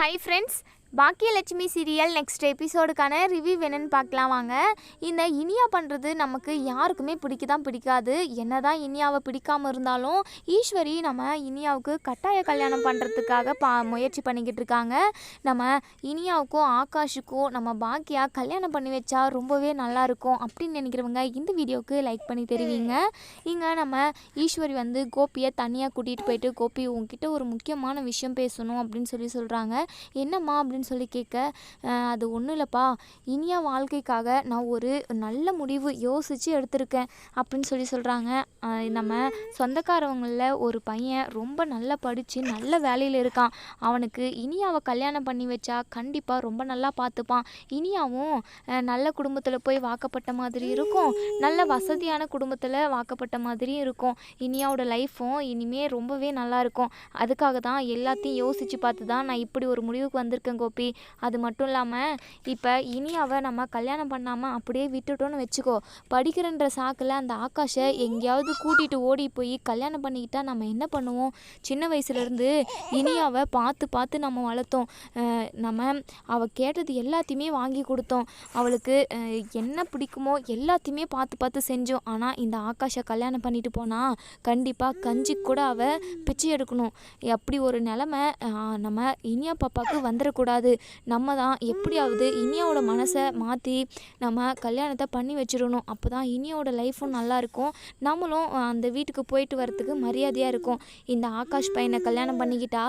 Hi friends Baakiyalakshmi serial next எபிசோடுக்கான review வேணும்னு பார்க்கலாம் வாங்க. இந்த இனியா பண்ணுறது நமக்கு யாருக்குமே பிடிக்க தான் பிடிக்காது. என்னதான் இனியாவை பிடிக்காமல் இருந்தாலும் ஈஸ்வரி நம்ம இனியாவுக்கு கட்டாய கல்யாணம் பண்ணுறதுக்காக பா முயற்சி பண்ணிக்கிட்டு இருக்காங்க. நம்ம இனியாவுக்கும் ஆகாஷுக்கும் நம்ம பாக்கியா கல்யாணம் பண்ணி வச்சா ரொம்பவே நல்லாயிருக்கும் அப்படின்னு நினைக்கிறவங்க இந்த வீடியோவுக்கு லைக் பண்ணி தெரிவிங்க. இங்கே நம்ம ஈஸ்வரி வந்து கோபியை தனியாக கூட்டிகிட்டு போயிட்டு கோபி உங்ககிட்ட ஒரு முக்கியமான விஷயம் பேசணும் அப்படின்னு சொல்லி சொல்கிறாங்க என்னம்மா? அப்படின்னு அப்படின்னு சொல்லி கேட்க அது ஒன்றும் இல்லைப்பா. இனியா வாழ்க்கைக்காக நான் ஒரு நல்ல முடிவு யோசித்து எடுத்திருக்கேன். அப்படின்னு சொல்லி சொல்கிறாங்க நம்ம சொந்தக்காரவங்களில் ஒரு பையன் ரொம்ப நல்லா படித்து நல்ல வேலையில் இருக்கான். அவனுக்கு இனியாவை கல்யாணம் பண்ணி வச்சா கண்டிப்பாக ரொம்ப நல்லா பார்த்துப்பான் இனியாவும் நல்ல குடும்பத்தில் போய் வாக்கப்பட்ட மாதிரி இருக்கும். நல்ல வசதியான குடும்பத்தில் வாக்கப்பட்ட மாதிரியும் இருக்கும். இனியாவோட லைஃப்பும் இனிமே ரொம்பவே நல்லா இருக்கும். அதுக்காக தான் எல்லாத்தையும் யோசித்து பார்த்து தான் நான் இப்படி ஒரு முடிவுக்கு வந்திருக்கேன் கோபி. அது மட்டும் இல்லாமல் இப்போ இனியாவை நம்ம கல்யாணம் பண்ணாமல் அப்படியே விட்டுட்டோன்னு வச்சுக்கோ. படிக்கிறன்ற சாக்கில் அந்த ஆகாஷை எங்கேயாவது கூட்டிகிட்டு ஓடி போய் கல்யாணம் பண்ணிக்கிட்டால் நம்ம என்ன பண்ணுவோம்? சின்ன வயசுலேருந்து இனியாவை பார்த்து பார்த்து நம்ம வளர்த்தோம். நம்ம அவள் கேட்டது எல்லாத்தையுமே வாங்கி கொடுத்தோம். அவளுக்கு என்ன பிடிக்குமோ எல்லாத்தையுமே பார்த்து பார்த்து செஞ்சோம். ஆனால் இந்த ஆகாஷை கல்யாணம் பண்ணிட்டு போனால் கண்டிப்பாக கஞ்சி கூட அவள் பிச்சை எடுக்கணும். அப்படி ஒரு நிலமை நம்ம இனியா பாப்பாவுக்கு வந்துடக்கூடாது நம்ம தான் எப்படியாவது இனியாவோட மனசை மாற்றி நம்ம கல்யாணத்தை பண்ணி வச்சிடணும். அப்போ தான் இனியாவோட லைஃப்பும் நல்லாயிருக்கும் நம்மளும் அந்த வீட்டுக்கு போயிட்டு வரத்துக்கு மரியாதையாக இருக்கும். இந்த ஆகாஷ் பையனை கல்யாணம் பண்ணிக்கிட்டா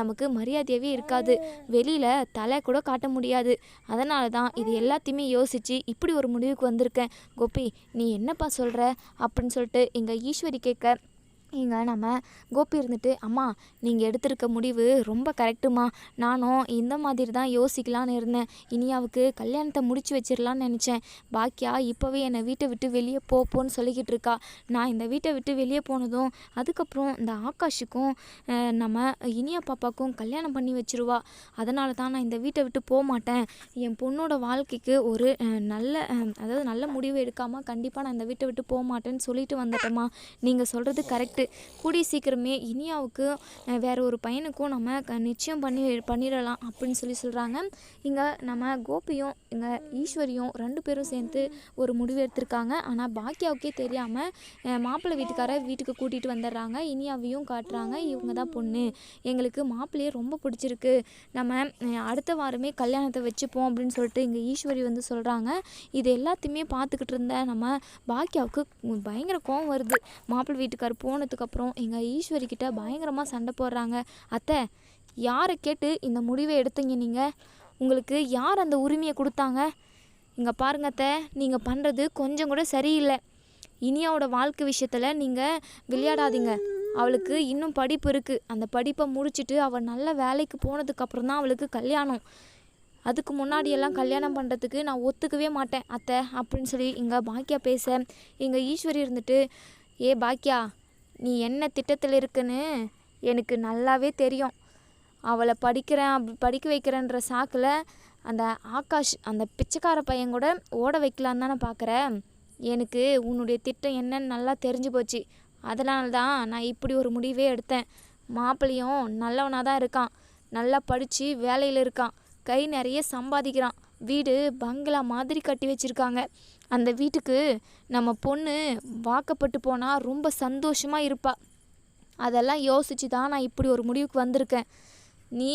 நமக்கு மரியாதையாகவே இருக்காது. வெளியில் தலை கூட காட்ட முடியாது. அதனால தான் இது எல்லாத்தையுமே யோசித்து இப்படி ஒரு முடிவுக்கு வந்திருக்கேன். கோபி நீ என்னப்பா சொல்கிற அப்படின்னு சொல்லிட்டு எங்கள் ஈஸ்வரி கேட்க இங்கே நம்ம கோபி இருந்துட்டு அம்மா நீங்கள் எடுத்திருக்க முடிவு ரொம்ப கரெக்டுமா நானும் இந்த மாதிரி தான் யோசிக்கலான்னு இருந்தேன். இனியாவுக்கு கல்யாணத்தை முடிச்சு வச்சிடலான்னு நினச்சேன். பாக்கியா இப்போவே என்னை வீட்டை விட்டு வெளியே போப்போன்னு சொல்லிக்கிட்டு இருக்கா. நான் இந்த வீட்டை விட்டு வெளியே போனதும் அதுக்கப்புறம் இந்த ஆகாஷுக்கும் நம்ம இனியா பாப்பாக்கும் கல்யாணம் பண்ணி வச்சிருவா. அதனால தான் நான் இந்த வீட்டை விட்டு போக மாட்டேன். என் பொண்ணோட வாழ்க்கைக்கு ஒரு நல்ல அதாவது நல்ல முடிவு எடுக்காமல் கண்டிப்பாக நான் இந்த வீட்டை விட்டு போக மாட்டேன்னு சொல்லிட்டு வந்துட்டேம்மா. நீங்கள் சொல்கிறது கரெக்டு கூடிய சீக்கிரமே இனியாவுக்கு வேறு வேற ஒரு பையனுக்கும் நம்ம க- நிச்சயம் பண்ணி பண்ணிடலாம் அப்படின்னு சொல்லி சொல்கிறாங்க இங்கே நம்ம கோபியும் இங்கே ஈஸ்வரியும் ரெண்டு பேரும் சேர்ந்து ஒரு முடிவு எடுத்திருக்காங்க. ஆனால் பாக்கியாவுக்கே தெரியாமல் மாப்பிள்ளை வீட்டுக்கார வீட்டுக்கு கூட்டிகிட்டு வந்துடுறாங்க. இனியாவையும் காட்டுறாங்க இவங்க தான் பொண்ணு. எங்களுக்கு மாப்பிள்ளையே ரொம்ப பிடிச்சிருக்கு. நம்ம அடுத்த வாரமே கல்யாணத்தை வச்சுப்போம் அப்படின்னு சொல்லிட்டு இங்கே ஈஸ்வரி வந்து சொல்கிறாங்க இது எல்லாத்தையுமே பார்த்துக்கிட்டு இருந்த நம்ம பாக்கியாவுக்கு பயங்கர கோவம் வருது. மாப்பிள்ளை வீட்டுக்கார் போனதுக்கப்புறம் எங்கள் ஈஸ்வரி கிட்ட பயங்கரமாக சண்டை போடுறாங்க. அத்தை யாரை கேட்டு இந்த முடிவை எடுத்தீங்க நீங்கள் உங்களுக்கு யார் அந்த உரிமையை கொடுத்தாங்க? இங்கே பாருங்க அத்தை நீங்கள் பண்ணுறது கொஞ்சம் கூட சரியில்லை. இனியாவோட வாழ்க்கை விஷயத்தில் நீங்கள் விளையாடாதீங்க. அவளுக்கு இன்னும் படிப்பு இருக்குது அந்த படிப்பை முடிச்சுட்டு அவள் நல்ல வேலைக்கு போனதுக்கப்புறம் தான் அவளுக்கு கல்யாணம். அதுக்கு முன்னாடியெல்லாம் கல்யாணம் பண்ணுறதுக்கு நான் ஒத்துக்கவே மாட்டேன். அத்தை அப்படின்னு சொல்லி இங்கே பாக்கியா பேச எங்கள் ஈஸ்வரி இருந்துட்டு ஏ பாக்கியா நீ என்ன திட்டத்தில் இருக்குன்னு எனக்கு நல்லாவே தெரியும். அவளை படிக்கிறேன் அப்படி படிக்க வைக்கிறேன்ற சாக்கில் அந்த ஆகாஷ் அந்த பிச்சைக்கார பையன் கூட ஓட வைக்கலான்னு தானே பார்க்குறேன் எனக்கு உன்னுடைய திட்டம் என்னன்னு நல்லா தெரிஞ்சு போச்சு. அதனால தான் நான் இப்படி ஒரு முடிவே எடுத்தேன். மாப்பிள்ளையும் நல்லவனாக தான் இருக்கான். நல்லா படித்து வேலையில் இருக்கான். கை நிறைய சம்பாதிக்கிறான். வீடு பங்களா மாதிரி கட்டி வச்சுருக்காங்க. அந்த வீட்டுக்கு நம்ம பொண்ணு வாக்கப்பட்டு போனால் ரொம்ப சந்தோஷமாக இருப்பாள் அதெல்லாம் யோசித்து தான் நான் இப்படி ஒரு முடிவுக்கு வந்திருக்கேன். நீ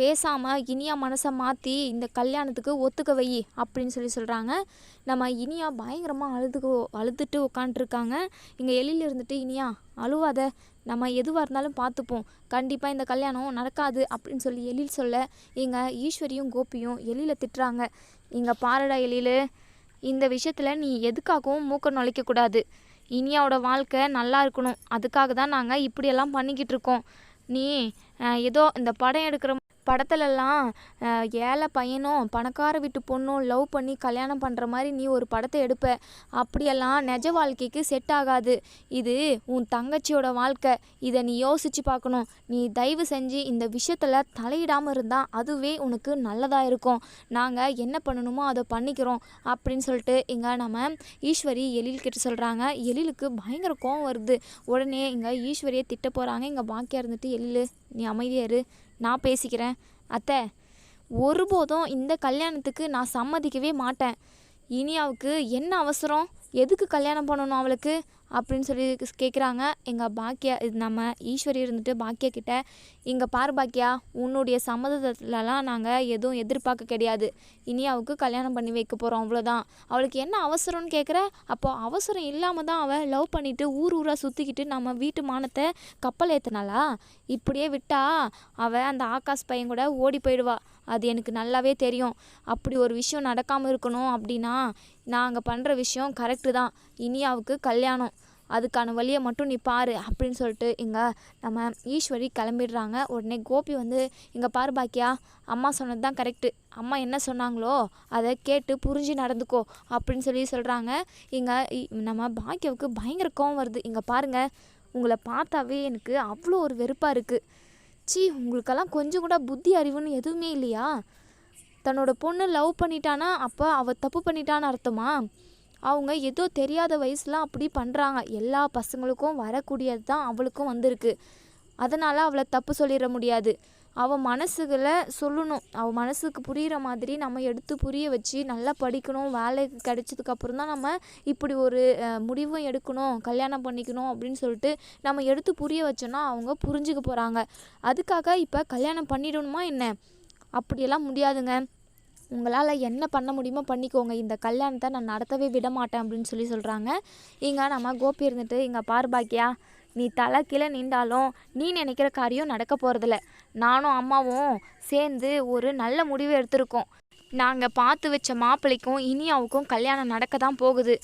பேசாமல் இனியா மனசை மாற்றி இந்த கல்யாணத்துக்கு ஒத்துக்க வை அப்படின்னு சொல்லி சொல்கிறாங்க நம்ம இனியா பயங்கரமாக அழுதுக்கு அழுதுட்டு உட்காண்ட்ருக்காங்க இங்கே எழில் இருந்துட்டு இனியா அழுவாத. நம்ம எதுவாக இருந்தாலும் பார்த்துப்போம் கண்டிப்பாக இந்த கல்யாணம் நடக்காது அப்படின்னு சொல்லி எழில் சொல்ல எங்கள் ஈஸ்வரியும் கோபியும் எழில திட்டுறாங்க. இங்கே பாரடா எழில் இந்த விஷயத்தில் நீ எதுக்காகவும் மூக்க நுழைக்கக்கூடாது இனியாவோட வாழ்க்கை நல்லா இருக்கணும். அதுக்காக தான் நாங்கள் இப்படியெல்லாம் பண்ணிக்கிட்டு இருக்கோம். நீ ஏதோ இந்த படம் எடுக்கிற படத்துலலாம் ஏழை பையனும் பணக்கார வீட்டு பொண்ணும் லவ் பண்ணி கல்யாணம் பண்ணுற மாதிரி நீ ஒரு படத்தை எடுப்ப. அப்படியெல்லாம் நிஜ வாழ்க்கைக்கு செட் ஆகாது. இது உன் தங்கச்சியோட வாழ்க்கை. இதை நீ யோசிச்சு பார்க்கணும். நீ தயவு செஞ்சு இந்த விஷயத்தில் தலையிடாமல் இருந்தால் அதுவே உனக்கு நல்லதாக இருக்கும். நாங்கள் என்ன பண்ணணுமோ அதை பண்ணிக்கிறோம். அப்படின்னு சொல்லிட்டு இங்கே நம்ம ஈஸ்வரி எழில் கிட்ட சொல்கிறாங்க எழிலுக்கு பயங்கர கோவம் வருது. உடனே இங்கே ஈஸ்வரியை திட்ட போகிறாங்க இங்கே பாக்கியா இருந்துட்டு எழில் நீ அமைதியாரு நான் பேசிக்கிறேன். அத்தை ஒருபோதும் இந்த கல்யாணத்துக்கு நான் சம்மதிக்கவே மாட்டேன். இனியாவுக்கு என்ன அவசரம்? எதுக்கு கல்யாணம் பண்ணணும் அவளுக்கு? அப்படின்னு சொல்லி கேட்குறாங்க எங்கள் பாக்கியா இது நம்ம ஈஸ்வரி இருந்துட்டு பாக்கியா கிட்ட இங்கே பார் பாக்கியா உன்னுடைய சம்மதத்துலலாம் நாங்கள் எதுவும் எதிர்பார்க்க கிடையாது. இனி அவளுக்கு கல்யாணம் பண்ணி வைக்க போகிறோம் அவ்வளோதான் அவளுக்கு என்ன அவசரம்னு கேட்குற அப்போ அவசரம் இல்லாமல் தான் அவள் லவ் பண்ணிட்டு ஊர் ஊராக சுற்றிக்கிட்டு நம்ம வீட்டு மானத்தை கப்பல் ஏற்றினாளா இப்படியே விட்டா அவள் அந்த ஆகாஷ் பையன் கூட ஓடி போயிடுவா. அது எனக்கு நல்லாவே தெரியும். அப்படி ஒரு விஷயம் நடக்காமல் இருக்கணும் அப்படின்னா நாங்கள் பண்ணுற விஷயம் கரெக்டு தான். இனியாவுக்கு கல்யாணம். அதுக்கான வழியை மட்டும் நீ பாரு அப்படின்னு சொல்லிட்டு இங்கே நம்ம ஈஸ்வரி கிளம்பிடுறாங்க. உடனே கோபி வந்து இங்கே பாரு பாக்கியா அம்மா சொன்னது தான் கரெக்டு அம்மா என்ன சொன்னாங்களோ அதை கேட்டு புரிஞ்சு நடந்துக்கோ அப்படின்னு சொல்லி சொல்கிறாங்க இங்கே நம்ம பாக்கியாவுக்கு பயங்கர கோவம் வருது. இங்கே பாருங்கள் உங்களை பார்த்தாவே எனக்கு அவ்வளோ ஒரு வெறுப்பாக இருக்குது ச்சீ உங்களுக்கெல்லாம் கொஞ்சம் கூட புத்தி அறிவுன்னு எதுவுமே இல்லையா? தன்னோட பொண்ணு லவ் பண்ணிட்டானா அப்போ அவள் தப்பு பண்ணிட்டான்னு அர்த்தமா? அவங்க ஏதோ தெரியாத வயசுலாம் அப்படி பண்ணுறாங்க எல்லா பசங்களுக்கும் வரக்கூடியது தான் அவளுக்கும் வந்திருக்கு. அதனால் அவளை தப்பு சொல்லிட முடியாது. அவள் மனசுகளை சொல்லணும். அவள் மனசுக்கு புரிகிற மாதிரி நம்ம எடுத்து புரிய வச்சு நல்லா படிக்கணும். வேலைக்கு கிடைச்சதுக்கப்புறம் தான் நம்ம இப்படி ஒரு முடிவும் எடுக்கணும். கல்யாணம் பண்ணிக்கணும் அப்படின்னு சொல்லிட்டு நம்ம எடுத்து புரிய வச்சோன்னா அவங்க புரிஞ்சுக்க போகிறாங்க அதுக்காக இப்போ கல்யாணம் பண்ணிடணுமா என்ன? அப்படியெல்லாம் முடியாதுங்க. உங்களால் என்ன பண்ண முடியுமோ பண்ணிக்கோங்க. இந்த கல்யாணத்தை நான் நடத்தவே விட மாட்டேன் அப்படின்னு சொல்லி சொல்கிறாங்க இங்கே நம்ம கோபி இருந்துட்டு இங்கே பார் பாக்கியா. நீ தலை கீழே நின்றாலும் நீ நினைக்கிற காரியம் நடக்க போகிறதில்ல நானும் அம்மாவும் சேர்ந்து ஒரு நல்ல முடிவு எடுத்திருக்கோம். நாங்கள் பார்த்து வச்ச மாப்பிள்ளைக்கும் இனியாவுக்கும் கல்யாணம் நடக்க தான் போகுது.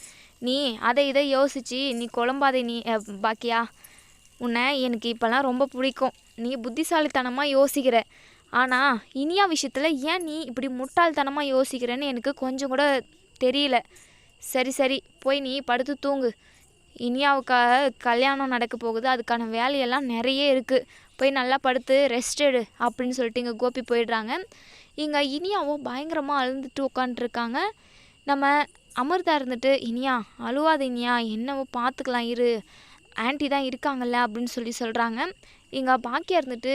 நீ அதை இதை யோசிச்சு நீ குழம்பாதே நீ பாக்கியா? உன்னை எனக்கு இப்போல்லாம் ரொம்ப பிடிக்கும். நீ புத்திசாலித்தனமாக யோசிக்கிற. ஆனால் இனியா விஷயத்தில் ஏன் நீ இப்படி முட்டாள்தனமாக யோசிக்கிறேன்னு எனக்கு கொஞ்சம் கூட தெரியல. சரி சரி போய் நீ படுத்து தூங்கு. இனியாவுக்காக கல்யாணம் நடக்க போகுது. அதுக்கான வேலையெல்லாம் நிறைய இருக்குது போய் நல்லா படுத்து ரெஸ்ட் எடு அப்படின்னு சொல்லிட்டு இங்கே கோபி போயிடுறாங்க. இங்கே இனியாவும் பயங்கரமாக அழுந்துட்டு உட்காந்துருக்காங்க நம்ம அமிர்தா இருந்துட்டு இனியா அழுவாத இனியா என்னவோ பார்த்துக்கலாம் இரு. ஆன்ட்டி தான் இருக்காங்கல்ல அப்படின்னு சொல்லி சொல்கிறாங்க இங்கே பாக்கியா இருந்துட்டு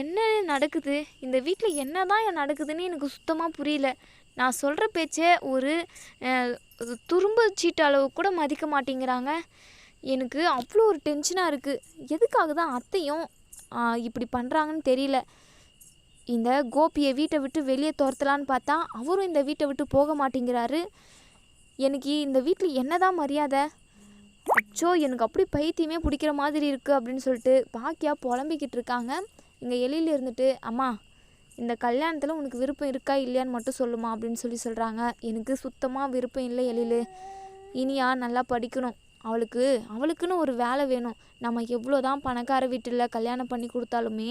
என்ன நடக்குது? இந்த வீட்டில் என்ன தான் நடக்குதுன்னு எனக்கு சுத்தமாக புரியல. நான் சொல்கிற பேச்சை ஒரு அஹ், துரும்பு சீட்டு அளவு கூட மதிக்க மாட்டேங்கிறாங்க. எனக்கு அவ்வளோ ஒரு டென்ஷனாக இருக்குது எதுக்காக தான் அத்தையும் இப்படி பண்ணுறாங்கன்னு தெரியல. இந்த கோபியை வீட்டை விட்டு வெளியே துரத்தலான்னு பார்த்தா அவரும் இந்த வீட்டை விட்டு போக மாட்டேங்கிறாரு. எனக்கு இந்த வீட்டில் என்னதான் மரியாதை? அச்சோ எனக்கு அப்படி பைத்தியமே பிடிக்கிற மாதிரி இருக்குது அப்படின்னு சொல்லிட்டு பாக்கியா புலம்பிக்கிட்டு இருக்காங்க. இங்கே எலியில் இருந்துட்டு அம்மா இந்த கல்யாணத்தில் உனக்கு விருப்பம் இருக்கா இல்லையான்னு மட்டும் சொல்லுமா அப்படின்னு சொல்லி சொல்கிறாங்க எனக்கு சுத்தமாக விருப்பம் இல்லை எழிலு. இனியா நல்லா படிக்கணும். அவளுக்கு அவளுக்குன்னு ஒரு வேலை வேணும். நம்ம எவ்வளோ தான் பணக்கார வீட்டில் கல்யாணம் பண்ணி கொடுத்தாலுமே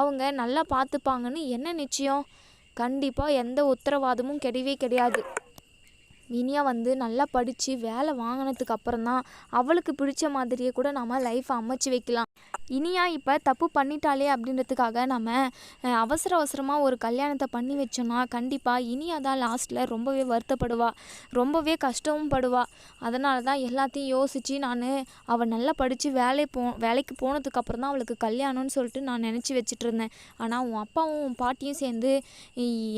அவங்க நல்லா பார்த்துப்பாங்கன்னு என்ன நிச்சயம்? கண்டிப்பாக எந்த உத்தரவாதமும் கிடையவே கிடையாது. இனியா வந்து நல்லா படித்து வேலை வாங்கினதுக்கு அப்புறம் தான் அவளுக்கு பிடிச்ச மாதிரியே கூட நம்ம லைஃப்பை அமைச்சு வைக்கலாம். இனியா இப்போ தப்பு பண்ணிட்டாலே அப்படின்றதுக்காக நம்ம அவசர அவசரமாக ஒரு கல்யாணத்தை பண்ணி வச்சோன்னா கண்டிப்பாக இனியா தான் லாஸ்ட்டில் ரொம்பவே வருத்தப்படுவா. ரொம்பவே கஷ்டமும் படுவா. அதனால தான் எல்லாத்தையும் யோசித்து நான் அவள் நல்லா படித்து வேலை போ வேலைக்கு போனதுக்கப்புறம் தான் அவளுக்கு கல்யாணம்னு சொல்லிட்டு நான் நினச்சி வச்சுட்டு இருந்தேன். ஆனால் உன் அப்பாவும் உன் பாட்டியும் சேர்ந்து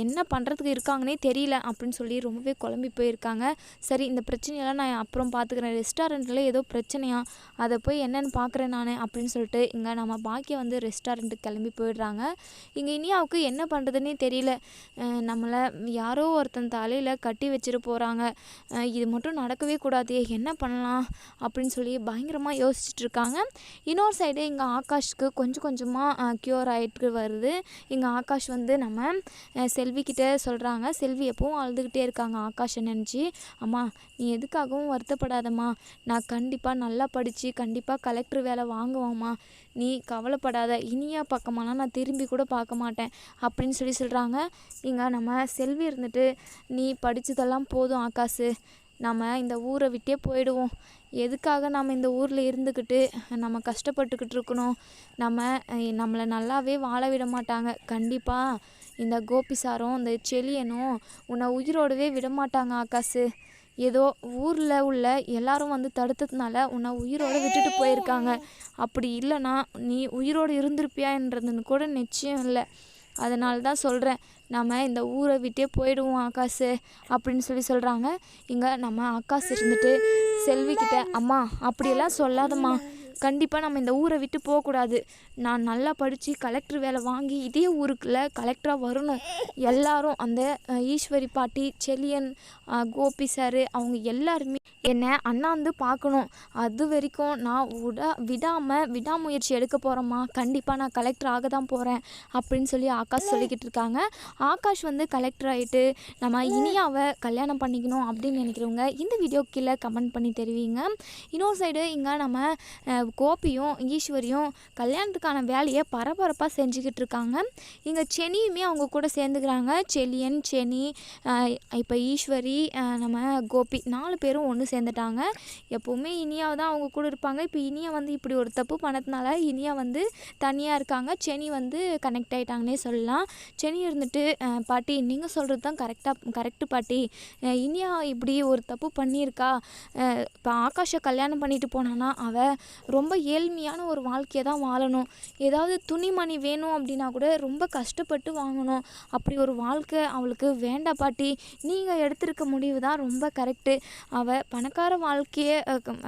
என்ன பண்ணுறதுக்கு இருக்காங்கன்னே தெரியல அப்படின்னு சொல்லி ரொம்பவே குழம்பி இருக்காங்க. சரி இந்த பிரச்சனையெல்லாம் நான் அப்புறம் பார்த்துக்கிறேன் ரெஸ்டாரண்ட்டில் ஏதோ பிரச்சனையா? அதை போய் என்னென்னு பார்க்குறேன் நான் அப்படின்னு சொல்லிட்டு இங்கே நம்ம பாக்கியம் வந்து ரெஸ்டாரண்ட்டுக்கு கிளம்பி போயிடுறாங்க. இங்கே இனியாவுக்கு என்ன பண்ணுறதுன்னே தெரியல. நம்மளை யாரோ ஒருத்தன் தலையில் கட்டி வச்சுட்டு போகிறாங்க இது மட்டும் நடக்கவே கூடாது என்ன பண்ணலாம் அப்படின்னு சொல்லி பயங்கரமாக யோசிச்சுட்டு இருக்காங்க. இன்னொரு சைடு இங்கே ஆகாஷ்க்கு கொஞ்சம் கொஞ்சமாக க்யூர் ஆகிட்டு வருது. இங்கே ஆகாஷ் வந்து நம்ம செல்விக்கிட்ட செல்வி சொல்கிறாங்க செல்வி எப்பவும் அழுதுகிட்டே இருக்காங்க. ஆகாஷ் ஆகாஷை இருந்துச்சு. அம்மா நீ எதுக்காகவும் வருத்தப்படாதம்மா. நான் கண்டிப்பாக நல்லா படித்து கண்டிப்பாக கலெக்டர் வேலை வாங்குவோம்மா. நீ கவலைப்படாத. இனியா பக்கமாலாம் நான் திரும்பி கூட பார்க்க மாட்டேன் அப்படின்னு சொல்லி சொல்கிறாங்க இங்கே நம்ம செல்வி இருந்துட்டு நீ படித்ததெல்லாம் போதும் ஆகாசு நம்ம இந்த ஊரை விட்டே போயிடுவோம். எதுக்காக நம்ம இந்த ஊரில் இருந்துக்கிட்டு நம்ம கஷ்டப்பட்டுக்கிட்டு இருக்கணும்? நம்ம நம்மளை நல்லாவே வாழ விட மாட்டாங்க. கண்டிப்பாக இந்த கோபி சாரும் இந்த செலியனும் உன்னை உயிரோடவே விட மாட்டாங்க ஆகாஷு ஏதோ ஊரில் உள்ள எல்லாரும் வந்து தடுத்ததுனால உன்னை உயிரோடு விட்டுட்டு போயிருக்காங்க. அப்படி இல்லைன்னா நீ உயிரோடு இருந்திருப்பியான்றதுன்னு கூட நிச்சயம் இல்லை. அதனால தான் சொல்கிறேன் நம்ம இந்த ஊரை விட்டே போயிடுவோம் ஆகாசு அப்படின்னு சொல்லி சொல்கிறாங்க இங்கே நம்ம ஆகாஷ் இருந்துட்டு செல்விக்கிட்ட அம்மா அப்படியெல்லாம் சொல்லாதம்மா. கண்டிப்பாக நம்ம இந்த ஊரை விட்டு போகக்கூடாது. நான் நல்லா படித்து கலெக்டர் வேலை வாங்கி இதே ஊருக்குள்ள கலெக்டராக வரணும். எல்லாரும் அந்த ஈஸ்வரி பாட்டி செலியன் கோபி சார் அவங்க எல்லாருமே என்னை அண்ணாந்து பார்க்கணும். அது வரைக்கும் நான் விடா விடாமல் விடாமுயற்சி எடுக்க போகிறோம்மா கண்டிப்பாக நான் கலெக்டர் ஆக தான் போகிறேன் அப்படின்னு சொல்லி ஆகாஷ் சொல்லிக்கிட்டு இருக்காங்க. ஆகாஷ் வந்து கலெக்டர் ஆகிட்டு நம்ம இனியாவை கல்யாணம் பண்ணிக்கணும் அப்படின்னு நினைக்கிறவங்க இந்த வீடியோ கீழே கமெண்ட் பண்ணி தெரிவிங்க. இன்னொரு சைடு இங்கே நம்ம கோபியும் ஈஸ்வரியும் கல்யாணத்துக்கான வேலையை பரபரப்பாக செஞ்சுக்கிட்டு இருக்காங்க. இங்கே செனியுமே அவங்க கூட சேர்ந்துக்கிறாங்க. செலியன் செனி இப்போ ஈஸ்வரி நம்ம கோபி நாலு பேரும் ஒன்று சேர்ந்துட்டாங்க. எப்போவுமே இனியா தான் அவங்க கூட இருப்பாங்க. இப்போ இனியா வந்து இப்படி ஒரு தப்பு பண்ணதுனால இனியா வந்து தனியாக இருக்காங்க. செனி வந்து கனெக்ட் ஆகிட்டாங்கன்னே சொல்லலாம். செனி இருந்துட்டு பாட்டி நீங்கள் சொல்கிறது தான் கரெக்டாக கரெக்டு பாட்டி. இனியா இப்படி ஒரு தப்பு பண்ணியிருக்கா? இப்போ ஆகாஷை கல்யாணம் பண்ணிட்டு போனான்னா அவள் ரொம்ப ஏழ்மையான ஒரு வாழ்க்கையை தான் வாழணும். ஏதாவது துணிமணி வேணும் அப்படின்னா கூட ரொம்ப கஷ்டப்பட்டு வாங்கணும். அப்படி ஒரு வாழ்க்கை அவளுக்கு வேண்டா பாட்டி. நீங்கள் எடுத்திருக்க முடிவு தான் ரொம்ப கரெக்டு அவள் பணக்கார வாழ்க்கையை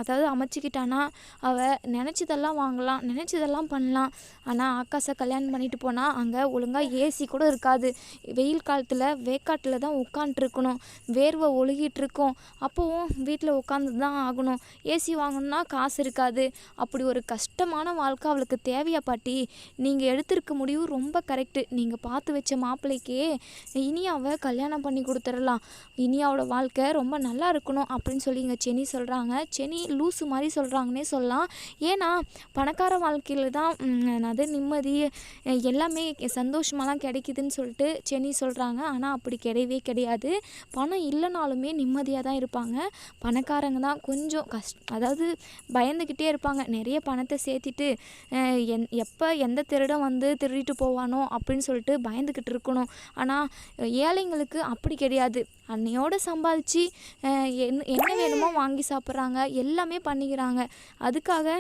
அதாவது அமைச்சிக்கிட்டானா அவள் நினச்சதெல்லாம் வாங்கலாம் நினச்சதெல்லாம் பண்ணலாம். ஆனால் ஆகாசை கல்யாணம் பண்ணிட்டு போனால் அங்கே ஒழுங்காக ஏசி கூட இருக்காது. வெயில் காலத்தில் வேக்காட்டில் தான் உட்காண்ட்ருக்கணும் வேர்வை ஒழுகிட்டு இருக்கும். அப்போவும் வீட்டில் உட்காந்து தான் ஆகணும். ஏசி வாங்கணும்னா காசு இருக்காது. அப்படி ஒரு கஷ்டமான வாழ்க்கை அவளுக்கு தேவையா பாட்டி? நீங்கள் எடுத்திருக்க முடிவு ரொம்ப கரெக்டு நீங்கள் பார்த்து வச்ச மாப்பிள்ளைக்கே இனியாவை கல்யாணம் பண்ணி கொடுத்துடலாம். இனியாவோட வாழ்க்கை ரொம்ப நல்லா இருக்கணும் அப்படின்னு சொல்லி இங்கே செனி சொல்கிறாங்க செனி லூஸு மாதிரி சொல்கிறாங்கன்னே சொல்லலாம். ஏன்னா பணக்கார வாழ்க்கையில் தான் அது நிம்மதி எல்லாமே சந்தோஷமாலாம் கிடைக்குதுன்னு சொல்லிட்டு செனி சொல்கிறாங்க ஆனால் அப்படி கிடையவே கிடையாது. பணம் இல்லைனாலுமே நிம்மதியாக தான் இருப்பாங்க. பணக்காரங்க தான் கொஞ்சம் கஷ்ட அதாவது பயந்துக்கிட்டே இருப்பாங்க. நிறைய பணத்தை சேர்த்திட்டு என் எப்போ எந்த திருடம் வந்து திருடிட்டு போவானோ அப்படின்னு சொல்லிட்டு பயந்துக்கிட்டு இருக்கணும். ஆனால் ஏழைங்களுக்கு அப்படி கிடையாது. அன்னையோடு சம்பாதிச்சு என்ன என்ன வேணுமோ வாங்கி சாப்பிட்றாங்க எல்லாமே பண்ணிக்கிறாங்க. அதுக்காக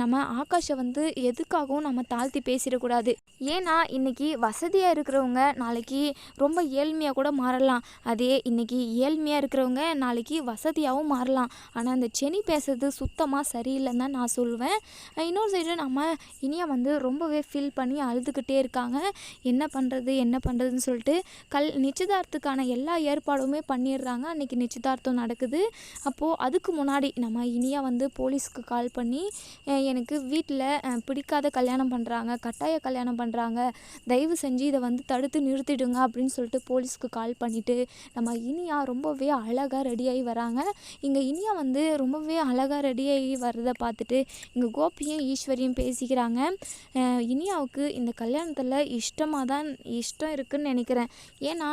நம்ம ஆகாஷை வந்து எதுக்காகவும் நம்ம தாழ்த்தி பேசிடக்கூடாது. ஏன்னா இன்னைக்கு வசதியாக இருக்கிறவங்க நாளைக்கு ரொம்ப ஏழ்மையாக கூட மாறலாம். அதே இன்னைக்கு ஏழ்மையாக இருக்கிறவங்க நாளைக்கு வசதியாகவும் மாறலாம். ஆனால் அந்த செனி பேசுறது சுத்தமாக சரியில்லைன்னு தான் நான் சொல்லுவேன் இன்னொரு சைடு நம்ம இனியா வந்து ரொம்பவே ஃபீல் பண்ணி அழுதுகிட்டே இருக்காங்க. என்ன பண்ணுறது என்ன பண்ணுறதுன்னு சொல்லிட்டு கல் நிச்சயதார்த்தத்துக்கான எல்லா ஏற்பாடுமே பண்ணிடுறாங்க. அன்றைக்கி நிச்சயதார்த்தம் நடக்குது. அப்போது அதுக்கு முன்னாடி நம்ம இனியா வந்து போலீஸ்க்கு கால் பண்ணி எனக்கு வீட்டில் பிடிக்காத கல்யாணம் பண்ணுறாங்க கட்டாய கல்யாணம் பண்ணுறாங்க தயவு செஞ்சு இதை வந்து தடுத்து நிறுத்திடுங்க அப்படின்னு சொல்லிட்டு போலீஸ்க்கு கால் பண்ணிவிட்டு நம்ம இனியா ரொம்பவே அழகாக ரெடியாகி வராங்க. இங்கே இனியா வந்து ரொம்பவே அழகாக ரெடியாகி வர்றதை பார்த்துட்டு இங்கே கோபியும் ஈஸ்வரியும் பேசிக்கிறாங்க. இனியாவுக்கு இந்த கல்யாணத்தில் இஷ்டமாக தான் இஷ்டம் இருக்குன்னு நினைக்கிறேன். ஏன்னா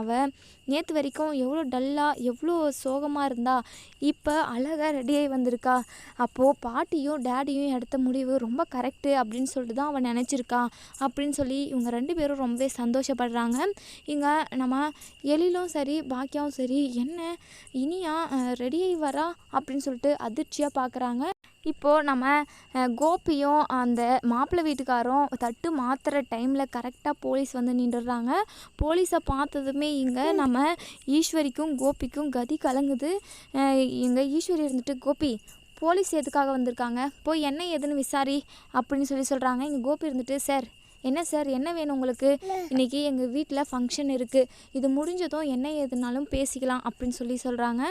அவள் நேற்று வரைக்கும் எவ்வளோ டல்லாக எவ்வளோ சோகமாக இருந்தா இப்போ அழகாக ரெடியாகி வந்திருக்கா. அப்போது பாட்டியும் டேடியும் எடுத்த முடிவு ரொம்ப கரெக்டு அப்படின்னு சொல்லிட்டு தான் அவன் நினச்சிருக்கா. அப்படின்னு சொல்லி இவங்க ரெண்டு பேரும் ரொம்பவே சந்தோஷப்படுறாங்க. இங்கே நம்ம எழிலும் சரி பாக்கியாவும் சரி என்ன இனியா ரெடியாகி வரா? அப்படின்னு சொல்லிட்டு அதிர்ச்சியாக பார்க்குறாங்க இப்போது நம்ம கோபியும் அந்த மாப்பிள்ளை வீட்டுக்காரும் தட்டு மாற்றுற டைமில் கரெக்டாக போலீஸ் வந்து நின்றுடுறாங்க. போலீஸை பார்த்ததுமே இங்கே நம்ம ஈஸ்வரிக்கும் கோபிக்கும் கதி கலங்குது. இங்கே ஈஸ்வரி இருந்துட்டு கோபி போலீஸ் எதுக்காக வந்திருக்காங்க? போய் என்ன ஏதுன்னு விசாரி அப்படின்னு சொல்லி சொல்கிறாங்க இங்கே கோபி இருந்துட்டு சார் என்ன சார் என்ன வேணும் உங்களுக்கு? இன்றைக்கி எங்கள் வீட்டில் ஃபங்க்ஷன் இருக்குது இது முடிஞ்சதும் என்ன ஏதுனாலும் பேசிக்கலாம் அப்படின்னு சொல்லி சொல்கிறாங்க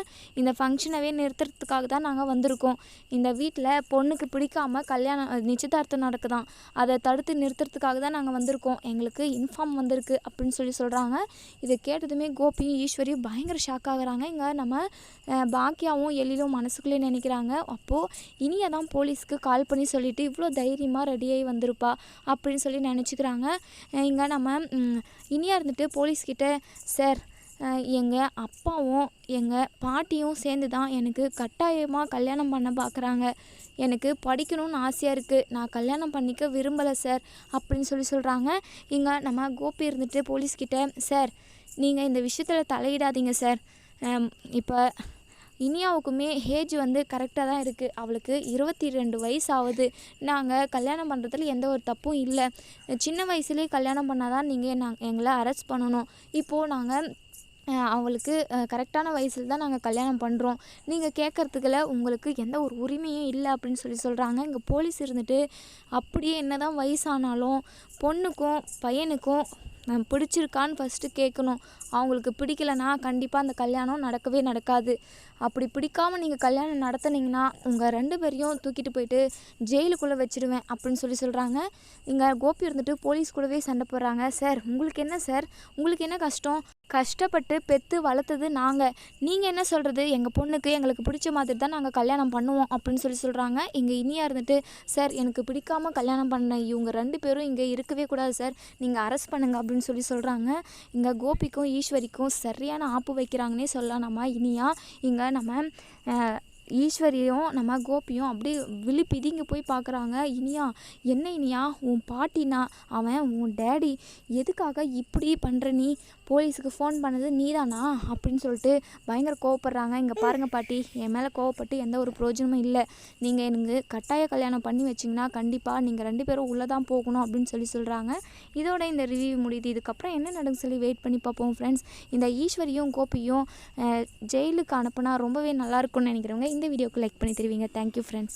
இந்த ஃபங்க்ஷனவே நிறுத்துறதுக்காக தான் நாங்கள் வந்திருக்கோம். இந்த வீட்டில் பொண்ணுக்கு பிடிக்காம கல்யாணம் நிச்சயதார்த்தம் நடக்குதான். அதை தடுத்து நிறுத்துறதுக்காக தான் நாங்கள் வந்திருக்கோம். எங்களுக்கு இன்ஃபார்ம் வந்திருக்கு அப்படின்னு சொல்லி சொல்கிறாங்க இதை கேட்டதுமே கோபியும் ஈஸ்வரியும் பயங்கர ஷாக் ஆகுறாங்க. இங்கே நம்ம பாக்கியாவும் எழிலும் மனசுக்குள்ளே நினைக்கிறாங்க. அப்போது இனியா தான் போலீஸ்க்கு கால் பண்ணி சொல்லிட்டு இவ்வளோ தைரியமாக ரெடியாகி வந்திருப்பா அப்படின்னு சொல்லி நினச்சிக்கிறாங்க. இங்கே நம்ம இனியாக இருந்துட்டு போலீஸ்கிட்ட சார் எங்கள் அப்பாவும் எங்கள் பாட்டியும் சேர்ந்து தான் எனக்கு கட்டாயமாக கல்யாணம் பண்ண பார்க்குறாங்க எனக்கு படிக்கணும்னு ஆசையாக இருக்குது நான் கல்யாணம் பண்ணிக்க விரும்பலை சார் அப்படின்னு சொல்லி சொல்கிறாங்க இங்கே நம்ம கோபி இருந்துட்டு போலீஸ்கிட்ட சார் நீங்கள் இந்த விஷயத்தில் தலையிடாதீங்க சார். இப்போ இனியாவுக்குமே ஏஜ் வந்து கரெக்டாக தான் இருக்குது அவளுக்கு இருபத்தி ரெண்டு வயசு ஆகுது நாங்கள் கல்யாணம் பண்ணுறதுல எந்த ஒரு தப்பும் இல்லை. சின்ன வயசுலேயே கல்யாணம் பண்ணால் தான் நீங்கள் நாங்கள் எங்களை அரெஸ்ட் பண்ணணும். இப்போது நாங்கள் அவளுக்கு கரெக்டான வயசில் தான் நாங்கள் கல்யாணம் பண்ணுறோம் நீங்கள் கேட்குறதுக்குல உங்களுக்கு எந்த ஒரு உரிமையும் இல்லை அப்படின்னு சொல்லி சொல்கிறாங்க இங்கே போலீஸ் இருந்துட்டு அப்படியே என்ன தான் வயசானாலும் பொண்ணுக்கும் பையனுக்கும் பிடிச்சிருக்கான்னு ஃபஸ்ட்டு கேட்கணும் அவங்களுக்கு பிடிக்கலனா கண்டிப்பாக அந்த கல்யாணம் நடக்கவே நடக்காது. அப்படி பிடிக்காம நீங்கள் கல்யாணம் நடத்துனீங்கன்னா உங்கள் ரெண்டு பேரையும் தூக்கிட்டு போயிட்டு ஜெயிலுக்குள்ளே வச்சிடுவேன் அப்படின்னு சொல்லி சொல்கிறாங்க இங்கே கோபி இருந்துட்டு போலீஸ் கூடவே சண்டை போடுறாங்க. சார் உங்களுக்கு என்ன சார்? உங்களுக்கு என்ன கஷ்டம்? கஷ்டப்பட்டு பெற்று வளர்த்தது நாங்கள் நீங்கள் என்ன சொல்கிறது எங்கள் பொண்ணுக்கு எங்களுக்கு பிடிச்ச மாதிரி தான் நாங்கள் கல்யாணம் பண்ணுவோம் அப்படின்னு சொல்லி சொல்கிறாங்க இங்கே இனியாக இருந்துட்டு சார் எனக்கு பிடிக்காம கல்யாணம் பண்ண இவங்க ரெண்டு பேரும் இங்கே இருக்கவே கூடாது சார். நீங்கள் அரெஸ்ட் பண்ணுங்க அப்படின்னு சொல்லி சொல்கிறாங்க இங்கே கோபிக்கும் ஈஸ்வரிக்கும் சரியான ஆப்பு வைக்கிறாங்கன்னே சொல்லலாம் நம்ம இனியா இங்கே நம்ம ஈஸ்வரியும் நம்ம கோபியும் அப்படியே விழி பிதிங்கி போய் பார்க்குறாங்க இனியா என்ன இனியா? உன் பாட்டினா அவன் உன் டேடி. எதுக்காக இப்படி பண்ணுற நீ? போலீஸுக்கு ஃபோன் பண்ணது நீதானா? அப்படின்னு சொல்லிட்டு பயங்கர கோவப்படுறாங்க. இங்கே பாருங்கள் பாட்டி என் மேலே கோவப்பட்டு எந்த ஒரு பிரயோஜனமும் இல்லை. நீங்கள் எனக்கு கட்டாய கல்யாணம் பண்ணி வச்சிங்கன்னா கண்டிப்பாக நீங்கள் ரெண்டு பேரும் உள்ளே தான் போகணும் அப்படின்னு சொல்லி சொல்கிறாங்க இதோட இந்த ரிவ்யூ முடியுது. இதுக்கப்புறம் என்ன நடக்கும் சொல்லி வெயிட் பண்ணி பார்ப்போம் ஃப்ரெண்ட்ஸ் இந்த ஈஸ்வரியும் கோபியும் ஜெயிலுக்கு அனுப்புனா ரொம்பவே நல்லாயிருக்கும்னு நினைக்கிறவங்க இந்த வீடியோக்கு லைக் பண்ணி தருவீங்க. Thank you friends